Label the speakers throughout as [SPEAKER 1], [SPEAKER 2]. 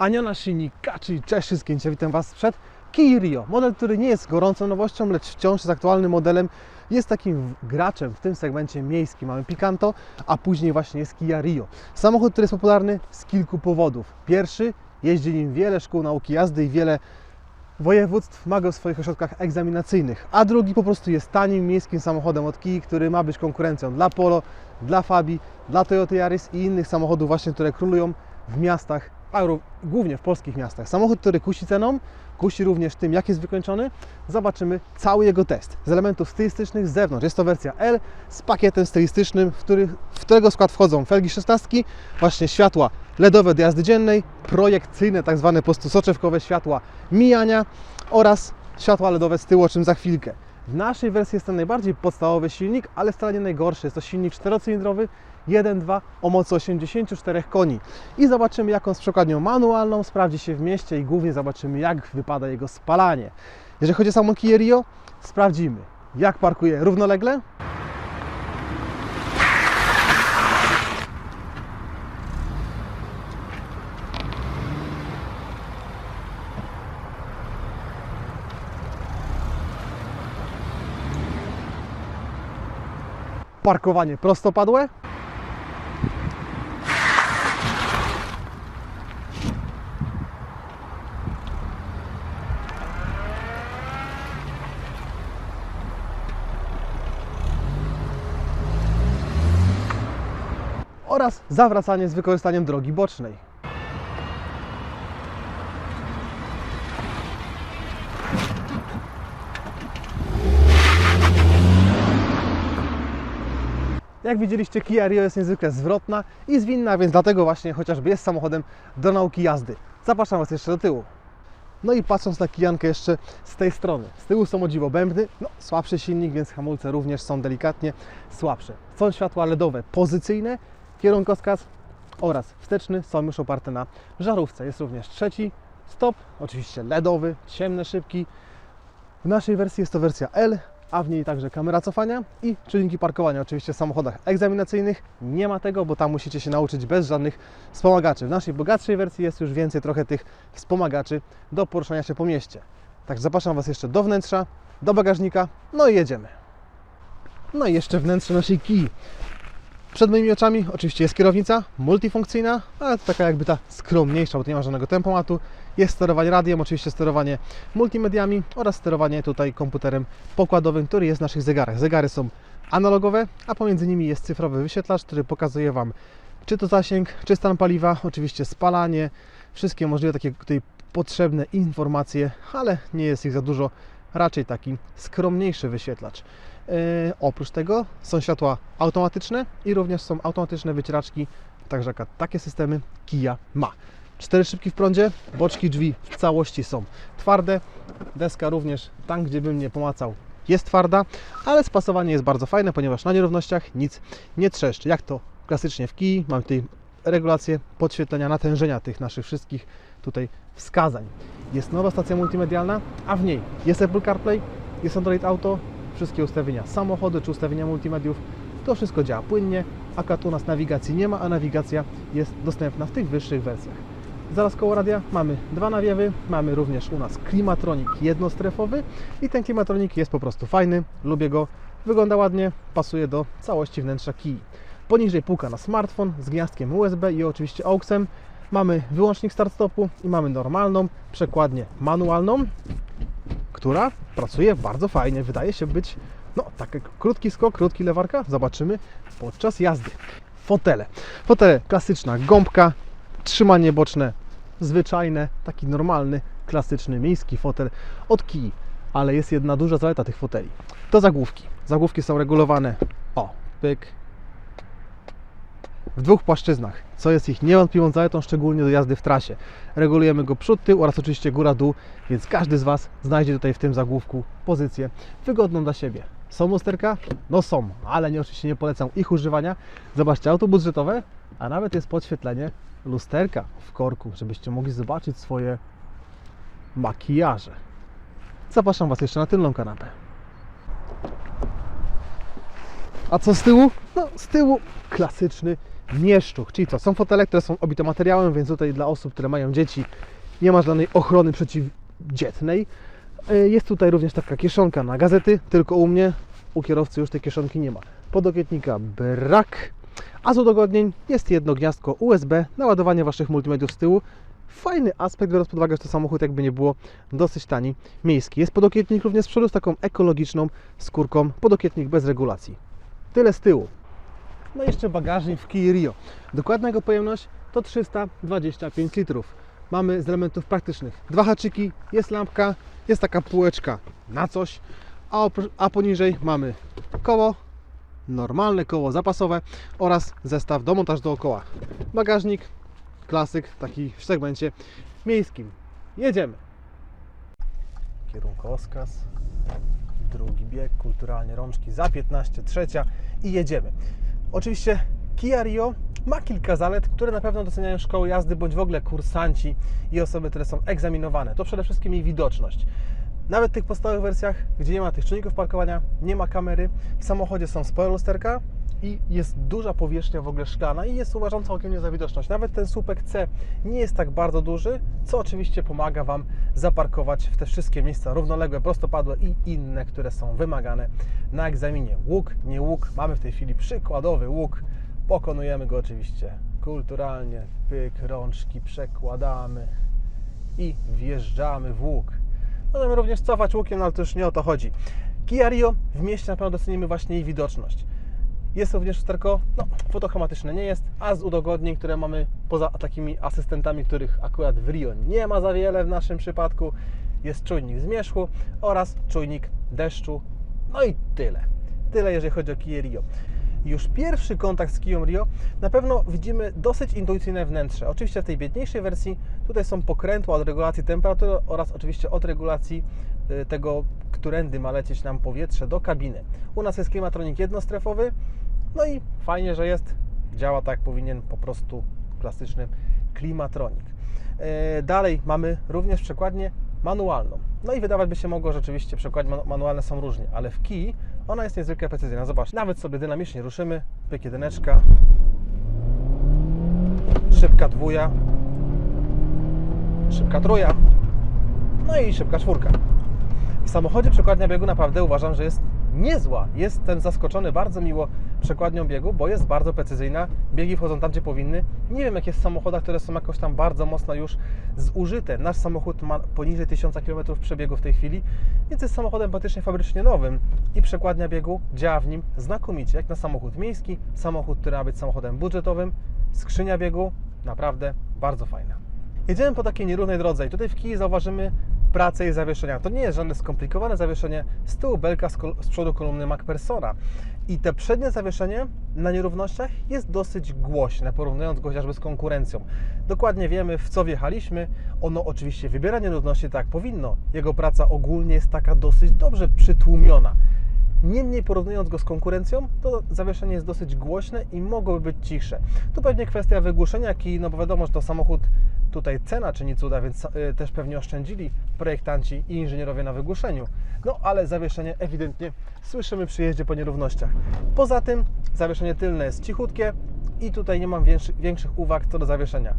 [SPEAKER 1] Aniona Shinika, czyli cześć wszystkim, Dzisiaj witam Was przed Kia Rio. Model, który nie jest gorącą nowością, lecz wciąż jest aktualnym modelem. Jest takim graczem w tym segmencie miejskim. Mamy Picanto, a później właśnie jest Kia Rio. Samochód, który jest popularny z kilku powodów. Pierwszy, jeździ nim wiele szkół nauki jazdy i wiele województw ma go w swoich ośrodkach egzaminacyjnych, a drugi po prostu jest tanim miejskim samochodem od Kii, który ma być konkurencją dla Polo, dla Fabii, dla Toyota Yaris i innych samochodów właśnie, które królują w miastach, a głównie w polskich miastach. Samochód, który kusi ceną, kusi również tym, jak jest wykończony. Zobaczymy cały jego test z elementów stylistycznych z zewnątrz. Jest to wersja L z pakietem stylistycznym, w, który, w którego skład wchodzą felgi 16, właśnie światła LEDowe do jazdy dziennej, projekcyjne, tak zwane po prostu soczewkowe światła mijania oraz światła LEDowe z tyłu, o czym za chwilkę. W naszej wersji jest ten najbardziej podstawowy silnik, ale wcale nie najgorszy. Jest to silnik czterocylindrowy 1.2 o mocy 84 koni. I zobaczymy, jak on z przekładnią manualną sprawdzi się w mieście i głównie zobaczymy, jak wypada jego spalanie. Jeżeli chodzi o samą Kia Rio, sprawdzimy, jak parkuje równolegle, parkowanie prostopadłe, oraz zawracanie z wykorzystaniem drogi bocznej. Jak widzieliście, Kia Rio jest niezwykle zwrotna i zwinna, więc dlatego właśnie chociażby jest samochodem do nauki jazdy. Zapraszam Was jeszcze do tyłu. No i patrząc na kijankę jeszcze z tej strony. Z tyłu są o dziwo bębny, no słabszy silnik, więc hamulce również są delikatnie słabsze. Są światła LEDowe pozycyjne, kierunkowskaz oraz wsteczny są już oparte na żarówce. Jest również trzeci stop, oczywiście LEDowy, ciemne szybki. W naszej wersji jest to wersja L, a w niej także kamera cofania i czujniki parkowania. Oczywiście w samochodach egzaminacyjnych nie ma tego, bo tam musicie się nauczyć bez żadnych wspomagaczy. W naszej bogatszej wersji jest już więcej trochę tych wspomagaczy do poruszania się po mieście. Także zapraszam Was jeszcze do wnętrza, do bagażnika, no i jedziemy. No i jeszcze wnętrze naszej kij. Przed moimi oczami oczywiście jest kierownica multifunkcyjna, ale to taka jakby ta skromniejsza, bo nie ma żadnego tempomatu. Jest sterowanie radiem, oczywiście sterowanie multimediami oraz sterowanie tutaj komputerem pokładowym, który jest w naszych zegarach. Zegary są analogowe, a pomiędzy nimi jest cyfrowy wyświetlacz, który pokazuje Wam czy to zasięg, czy stan paliwa, oczywiście spalanie, wszystkie możliwe takie tutaj potrzebne informacje, ale nie jest ich za dużo, raczej taki skromniejszy wyświetlacz. Yy, oprócz tego są światła automatyczne i również są automatyczne wycieraczki, takżeaka- takie systemy Kia ma. Cztery szybki w prądzie, boczki drzwi w całości są twarde, deska również tam, gdzie bym nie pomacał, jest twarda, ale spasowanie jest bardzo fajne, ponieważ na nierównościach nic nie trzeszczy. Jak to klasycznie w Kii, mamy tutaj regulację podświetlenia natężenia tych naszych wszystkich tutaj wskazań. Jest nowa stacja multimedialna, a w niej jest Apple CarPlay, jest Android Auto, wszystkie ustawienia samochodu czy ustawienia multimediów. To wszystko działa płynnie, akurat u nas nawigacji nie ma, a nawigacja jest dostępna w tych wyższych wersjach. Zaraz koło radia mamy dwa nawiewy, mamy również u nas klimatronik jednostrefowy i ten klimatronik jest po prostu fajny, lubię go, wygląda ładnie, pasuje do całości wnętrza Kii. Poniżej półka na smartfon z gniazdkiem USB i oczywiście AUXem. Mamy wyłącznik start-stopu i mamy normalną przekładnię manualną, która pracuje bardzo fajnie. Wydaje się być, no, taki krótki skok, krótki lewarka. Zobaczymy podczas jazdy. Fotele. Fotele klasyczna gąbka, trzymanie boczne zwyczajne, taki normalny, klasyczny miejski fotel od Kii. Ale jest jedna duża zaleta tych foteli. To zagłówki. Zagłówki są regulowane. O, pyk, w dwóch płaszczyznach, co jest ich niewątpliwą zaletą, szczególnie do jazdy w trasie. Regulujemy go przód, tył oraz oczywiście góra, dół, więc każdy z Was znajdzie tutaj w tym zagłówku pozycję wygodną dla siebie. Są lusterka? No są, ale nie, oczywiście nie polecam ich używania. Zobaczcie, auto budżetowe, a nawet jest podświetlenie lusterka w korku, żebyście mogli zobaczyć swoje makijaże. Zapraszam Was jeszcze na tylną kanapę. A co z tyłu? No, z tyłu klasyczny mieszczuch, czyli co? Są fotele, które są obite materiałem, więc tutaj dla osób, które mają dzieci nie ma żadnej ochrony przeciwdzietnej. E, Jest tutaj również taka kieszonka na gazety, tylko u mnie, u kierowcy już tej kieszonki nie ma. Podokietnika brak, a z udogodnień jest jedno gniazdko USB na ładowanie Waszych multimediów z tyłu. Fajny aspekt, biorąc pod uwagę, że to samochód jakby nie było dosyć tani, miejski. Jest podokietnik również z przodu z taką ekologiczną skórką, podokietnik bez regulacji. Tyle z tyłu. No i jeszcze bagażnik w Kia Rio. Dokładna jego pojemność to 325 litrów. Mamy z elementów praktycznych dwa haczyki, jest lampka, jest taka półeczka na coś, a, a poniżej mamy koło, normalne koło zapasowe oraz zestaw do montażu dookoła. Bagażnik, klasyk, taki w segmencie miejskim. Jedziemy. Kierunkowskaz, drugi bieg, kulturalnie rączki za 15, trzecia i jedziemy. Oczywiście Kia Rio ma kilka zalet, które na pewno doceniają szkoły jazdy bądź w ogóle kursanci i osoby, które są egzaminowane. To przede wszystkim jej widoczność. Nawet w tych podstawowych wersjach, gdzie nie ma tych czynników parkowania, nie ma kamery, w samochodzie są spore lusterka i jest duża powierzchnia w ogóle szklana i jest uważam całkiem nie za widoczność. Nawet ten słupek C nie jest tak bardzo duży, co oczywiście pomaga Wam zaparkować w te wszystkie miejsca równoległe, prostopadłe i inne, które są wymagane na egzaminie. Łuk, nie łuk, mamy w tej chwili przykładowy łuk, pokonujemy go oczywiście kulturalnie, pyk, rączki przekładamy i wjeżdżamy w łuk. Możemy również cofać łukiem, no ale to już nie o to chodzi. Kia Rio w mieście na pewno docenimy właśnie jej widoczność. Jest również lusterko, no, fotochromatyczne nie jest, a z udogodnień, które mamy poza takimi asystentami, których akurat w Rio nie ma za wiele w naszym przypadku, jest czujnik zmierzchu oraz czujnik deszczu. No i tyle. Tyle, jeżeli chodzi o Kia Rio. Już pierwszy kontakt z Kia Rio na pewno widzimy dosyć intuicyjne wnętrze. Oczywiście w tej biedniejszej wersji tutaj są pokrętła od regulacji temperatury oraz oczywiście od regulacji y, tego, którędy ma lecieć nam powietrze do kabiny. U nas jest klimatronik jednostrefowy, no i fajnie, że jest. Działa tak powinien, po prostu klasyczny klimatronik. E, Dalej mamy również przekładnię manualną. No i wydawać by się mogło, rzeczywiście przekładnie manu- manualne są różnie, ale w Kii ona jest niezwykle precyzyjna. Zobacz, nawet sobie dynamicznie ruszymy, pyk jedyneczka, szybka dwuja, szybka truja, no i szybka czwórka. W samochodzie przekładnia biegu naprawdę uważam, że jest niezła. Jestem zaskoczony bardzo miło przekładnią biegu, bo jest bardzo precyzyjna. Biegi wchodzą tam, gdzie powinny. Nie wiem, jak jest w samochodach, które są jakoś tam bardzo mocno już zużyte. Nasz samochód ma poniżej 1000 km przebiegu w tej chwili, więc jest samochodem praktycznie fabrycznie nowym i przekładnia biegu działa w nim znakomicie, jak na samochód miejski, samochód, który ma być samochodem budżetowym. Skrzynia biegu naprawdę bardzo fajna. Jedziemy po takiej nierównej drodze i tutaj w Kii zauważymy pracę i zawieszenia. To nie jest żadne skomplikowane zawieszenie. Z tyłu belka, z, z przodu kolumny MacPersona. I te przednie zawieszenie na nierównościach jest dosyć głośne, porównując go chociażby z konkurencją. Dokładnie wiemy, w co wjechaliśmy. Ono oczywiście wybiera nierówności tak jak powinno. Jego praca ogólnie jest taka dosyć dobrze przytłumiona. Niemniej porównując go z konkurencją, to zawieszenie jest dosyć głośne i mogłoby być cichsze. Tu pewnie kwestia wygłuszenia kij, no bo wiadomo, że to samochód tutaj cena czyni cuda, więc y, też pewnie oszczędzili projektanci i inżynierowie na wygłuszeniu. No ale zawieszenie ewidentnie słyszymy przy jeździe po nierównościach. Poza tym zawieszenie tylne jest cichutkie i tutaj nie mam większy, większych uwag co do zawieszenia.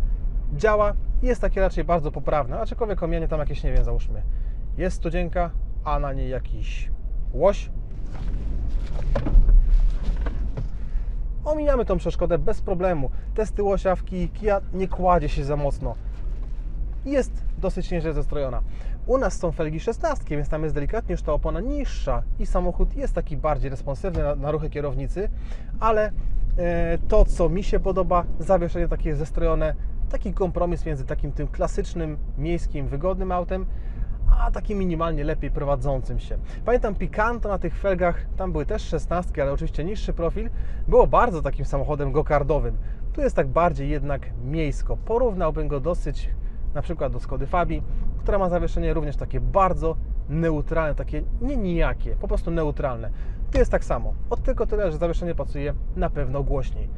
[SPEAKER 1] Działa, jest takie raczej bardzo poprawne, aczkolwiek omianie tam jakieś, nie wiem, załóżmy, jest studzienka, a na niej jakiś łoś, Omijamy tą przeszkodę bez problemu. Testy łosiawki, Kia nie kładzie się za mocno. Jest dosyć nieźle zestrojona. U nas są felgi 16, więc tam jest delikatnie już ta opona niższa i samochód jest taki bardziej responsywny na, na ruchy kierownicy, ale e, to, co mi się podoba, zawieszenie takie zestrojone, taki kompromis między takim tym klasycznym, miejskim, wygodnym autem, a takim minimalnie lepiej prowadzącym się. Pamiętam Picanto na tych felgach, tam były też 16, ale oczywiście niższy profil, było bardzo takim samochodem gokardowym. Tu jest tak bardziej jednak miejsko. Porównałbym go dosyć na przykład do Skody Fabii, która ma zawieszenie również takie bardzo neutralne, takie nie nijakie, po prostu neutralne. Tu jest tak samo. Od tylko tyle, że zawieszenie pracuje na pewno głośniej.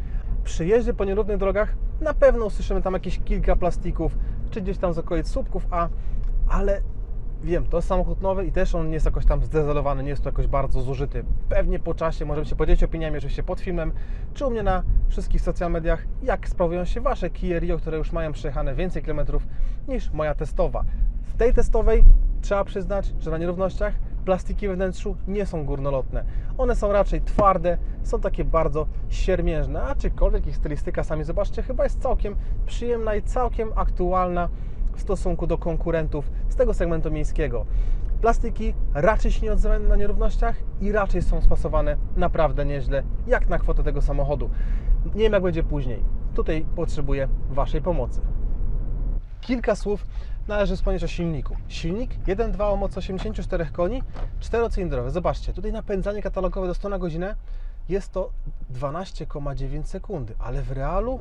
[SPEAKER 1] Przy jeździe po nierównych drogach na pewno usłyszymy tam jakieś kilka plastików, czy gdzieś tam z okolic słupków A, ale Wiem, to jest samochód nowy i też on nie jest jakoś tam zdezolowany, nie jest to jakoś bardzo zużyty. Pewnie po czasie możemy się podzielić opiniami oczywiście pod filmem, czy u mnie na wszystkich social mediach, jak sprawują się Wasze Kia Rio, które już mają przejechane więcej kilometrów niż moja testowa. W tej testowej trzeba przyznać, że na nierównościach plastiki we wnętrzu nie są górnolotne. One są raczej twarde, są takie bardzo siermiężne, aczkolwiek ich stylistyka, sami zobaczcie, chyba jest całkiem przyjemna i całkiem aktualna w stosunku do konkurentów z tego segmentu miejskiego. Plastiki raczej się nie odzywają na nierównościach i raczej są spasowane naprawdę nieźle, jak na kwotę tego samochodu. Nie wiem jak będzie później. Tutaj potrzebuję Waszej pomocy. Kilka słów należy wspomnieć o silniku. Silnik 1.2 o mocy 84 koni, czterocylindrowy. Zobaczcie, tutaj napędzanie katalogowe do 100 na godzinę jest to 12,9 sekundy, ale w realu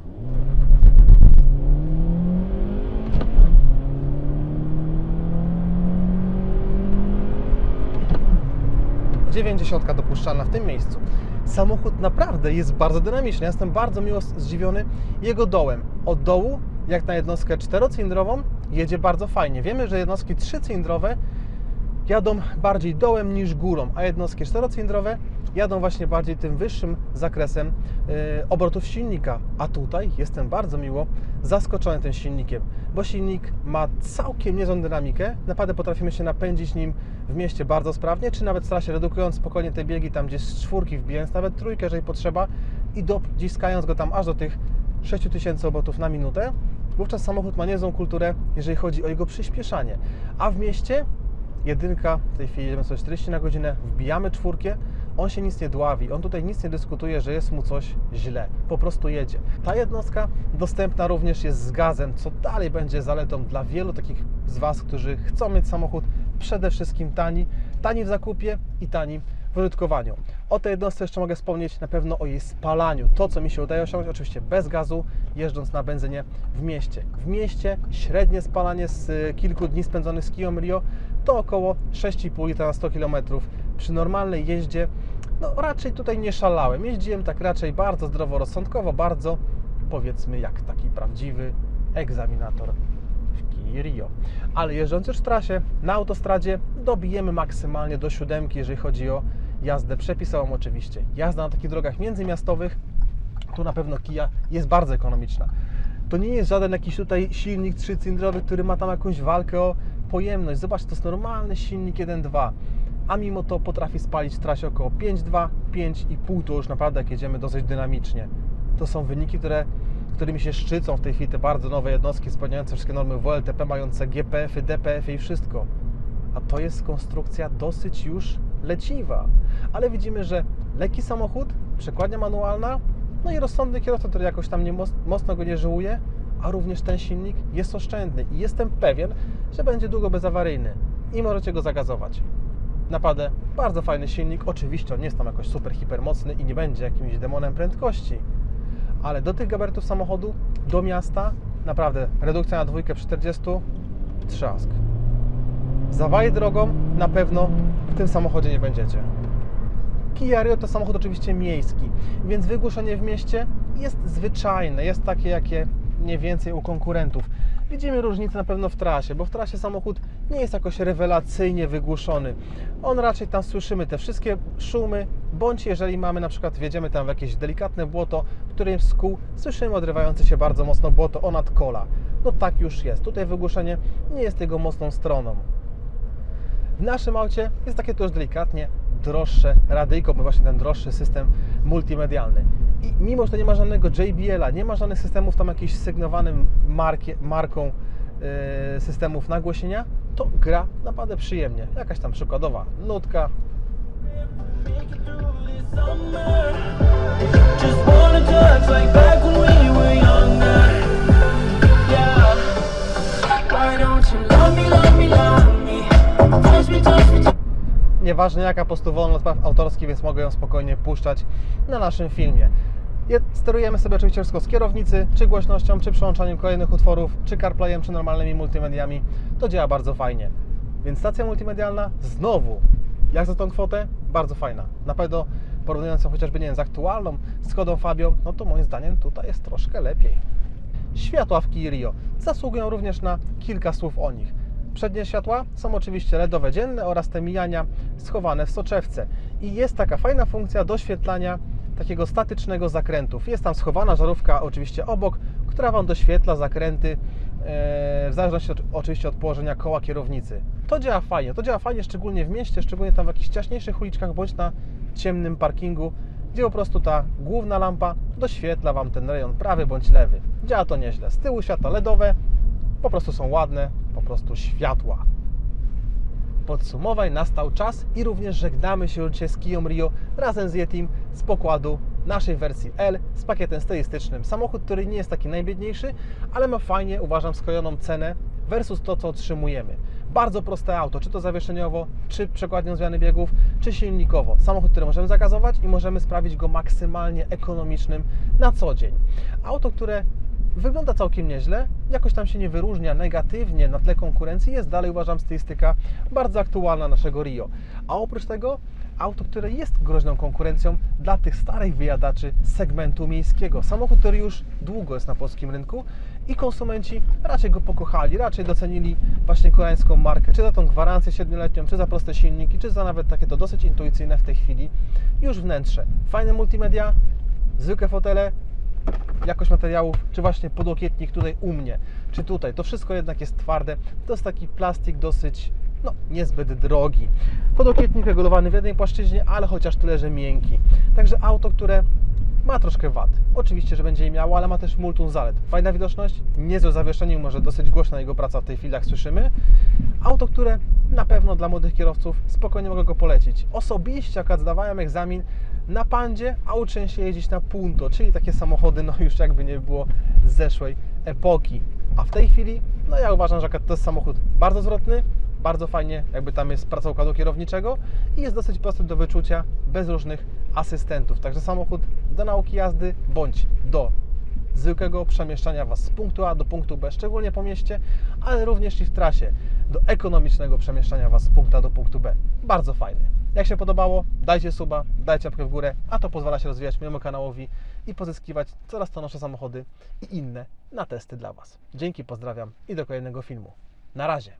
[SPEAKER 1] 90 dopuszczalna w tym miejscu. Samochód naprawdę jest bardzo dynamiczny. Ja jestem bardzo miło zdziwiony jego dołem. Od dołu, jak na jednostkę czterocylindrową, jedzie bardzo fajnie. Wiemy, że jednostki trzycylindrowe jadą bardziej dołem niż górą, a jednostki czterocylindrowe jadą właśnie bardziej tym wyższym zakresem yy, obrotów silnika. A tutaj jestem bardzo miło zaskoczony tym silnikiem, bo silnik ma całkiem niezłą dynamikę. Naprawdę potrafimy się napędzić nim w mieście bardzo sprawnie, czy nawet w trasie redukując spokojnie te biegi tam gdzieś z czwórki wbijając nawet trójkę, jeżeli potrzeba i dociskając go tam aż do tych 6000 obrotów na minutę. Wówczas samochód ma niezłą kulturę, jeżeli chodzi o jego przyspieszanie. A w mieście jedynka, w tej chwili jedziemy sobie 40 na godzinę, wbijamy czwórkę, on się nic nie dławi, on tutaj nic nie dyskutuje, że jest mu coś źle, po prostu jedzie. Ta jednostka dostępna również jest z gazem, co dalej będzie zaletą dla wielu takich z Was, którzy chcą mieć samochód przede wszystkim tani, tani w zakupie i tani w użytkowaniu. O tej jednostce jeszcze mogę wspomnieć na pewno o jej spalaniu. To, co mi się udaje osiągnąć, oczywiście bez gazu, jeżdżąc na benzynie w mieście. W mieście średnie spalanie z y, kilku dni spędzonych z Kia Rio to około 6,5 litra na 100 km. Przy normalnej jeździe, no raczej tutaj nie szalałem. Jeździłem tak raczej bardzo zdroworozsądkowo, bardzo powiedzmy jak taki prawdziwy egzaminator w Kia Rio. Ale jeżdżąc już w trasie, na autostradzie dobijemy maksymalnie do siódemki, jeżeli chodzi o jazdę przepisową oczywiście. Jazda na takich drogach międzymiastowych, tu na pewno Kia jest bardzo ekonomiczna. To nie jest żaden jakiś tutaj silnik trzycylindrowy, który ma tam jakąś walkę o pojemność. Zobacz, to jest normalny silnik 1.2, a mimo to potrafi spalić w trasie około 5.2, 5,5 to już naprawdę jak jedziemy dosyć dynamicznie. To są wyniki, które, którymi się szczycą w tej chwili te bardzo nowe jednostki spełniające wszystkie normy WLTP, mające GPF-y, DPF-y i wszystko. A to jest konstrukcja dosyć już leciwa. Ale widzimy, że lekki samochód, przekładnia manualna, no i rozsądny kierowca, który jakoś tam nie mocno go nie żyłuje, a również ten silnik jest oszczędny i jestem pewien, że będzie długo bezawaryjny i możecie go zagazować. Naprawdę bardzo fajny silnik. Oczywiście on nie jest tam jakoś super, hiper mocny i nie będzie jakimś demonem prędkości, ale do tych gabarytów samochodu, do miasta, naprawdę redukcja na dwójkę przy 40, trzask. Zawaje drogą na pewno w tym samochodzie nie będziecie. Kia Rio to samochód oczywiście miejski, więc wygłuszenie w mieście jest zwyczajne, jest takie jakie mniej więcej u konkurentów. Widzimy różnicę na pewno w trasie, bo w trasie samochód nie jest jakoś rewelacyjnie wygłuszony. On raczej tam słyszymy te wszystkie szumy, bądź jeżeli mamy na przykład wjedziemy tam w jakieś delikatne błoto, w którym z kół słyszymy odrywające się bardzo mocno błoto o nadkola. No tak już jest. Tutaj wygłuszenie nie jest jego mocną stroną. W naszym aucie jest takie to już delikatnie droższe radyjko, bo właśnie ten droższy system multimedialny. I mimo, że nie ma żadnego JBL-a, nie ma żadnych systemów tam jakichś sygnowanym markie, marką yy, systemów nagłośnienia, to gra naprawdę przyjemnie. Jakaś tam przykładowa nutka. Nieważne jaka, po prostu wolno od spraw autorskich, więc mogę ją spokojnie puszczać na naszym filmie. Je- Sterujemy sobie oczywiście wszystko z kierownicy, czy głośnością, czy przełączaniem kolejnych utworów, czy CarPlayem, czy normalnymi multimediami. To działa bardzo fajnie. Więc stacja multimedialna znowu, jak za tą kwotę, bardzo fajna. Na pewno porównując ją chociażby nie wiem, z aktualną Skodą Fabio, no to moim zdaniem tutaj jest troszkę lepiej. Światła w Kia Rio zasługują również na kilka słów o nich. Przednie światła są oczywiście LEDowe dzienne oraz te mijania schowane w soczewce. I jest taka fajna funkcja doświetlania takiego statycznego zakrętów. Jest tam schowana żarówka oczywiście obok, która Wam doświetla zakręty e, w zależności od, oczywiście od położenia koła kierownicy. To działa fajnie, to działa fajnie szczególnie w mieście, szczególnie tam w jakichś ciaśniejszych uliczkach bądź na ciemnym parkingu, gdzie po prostu ta główna lampa doświetla Wam ten rejon prawy bądź lewy. Działa to nieźle. Z tyłu światła LEDowe, po prostu są ładne, po prostu światła. Podsumowań nastał czas i również żegnamy się dzisiaj z Kiją Rio razem z Yetim z pokładu naszej wersji L z pakietem stylistycznym. Samochód, który nie jest taki najbiedniejszy, ale ma fajnie, uważam, skrojoną cenę versus to, co otrzymujemy. Bardzo proste auto, czy to zawieszeniowo, czy przekładnią zmiany biegów, czy silnikowo. Samochód, który możemy zagazować i możemy sprawić go maksymalnie ekonomicznym na co dzień. Auto, które wygląda całkiem nieźle, jakoś tam się nie wyróżnia negatywnie na tle konkurencji, jest dalej uważam stylistyka bardzo aktualna naszego Rio. A oprócz tego auto, które jest groźną konkurencją dla tych starych wyjadaczy segmentu miejskiego. Samochód, który już długo jest na polskim rynku i konsumenci raczej go pokochali, raczej docenili właśnie koreańską markę, czy za tą gwarancję siedmioletnią, czy za proste silniki, czy za nawet takie to dosyć intuicyjne w tej chwili już wnętrze. Fajne multimedia, zwykłe fotele, jakość materiałów, czy właśnie podłokietnik tutaj u mnie, czy tutaj, to wszystko jednak jest twarde. To jest taki plastik dosyć, no, niezbyt drogi. Podłokietnik regulowany w jednej płaszczyźnie, ale chociaż tyle, że miękki. Także auto, które ma troszkę wad. Oczywiście, że będzie je miało, ale ma też multum zalet. Fajna widoczność, niezłe zawieszenie, może dosyć głośna jego praca w tej chwili, jak słyszymy. Auto, które na pewno dla młodych kierowców spokojnie mogę go polecić. Osobiście, jak zdawałem egzamin na Pandzie, a uczyłem się jeździć na Punto, czyli takie samochody, no już jakby nie było z zeszłej epoki. A w tej chwili, no ja uważam, że to jest samochód bardzo zwrotny, bardzo fajnie, jakby tam jest praca układu kierowniczego i jest dosyć prosty do wyczucia, bez różnych asystentów. Także samochód do nauki jazdy bądź do zwykłego przemieszczania Was z punktu A do punktu B, szczególnie po mieście, ale również i w trasie, do ekonomicznego przemieszczania Was z punktu A do punktu B. Bardzo fajny. Jak się podobało, dajcie suba, dajcie łapkę w górę, a to pozwala się rozwijać mojemu kanałowi i pozyskiwać coraz to nowsze samochody i inne na testy dla Was. Dzięki, pozdrawiam i do kolejnego filmu. Na razie.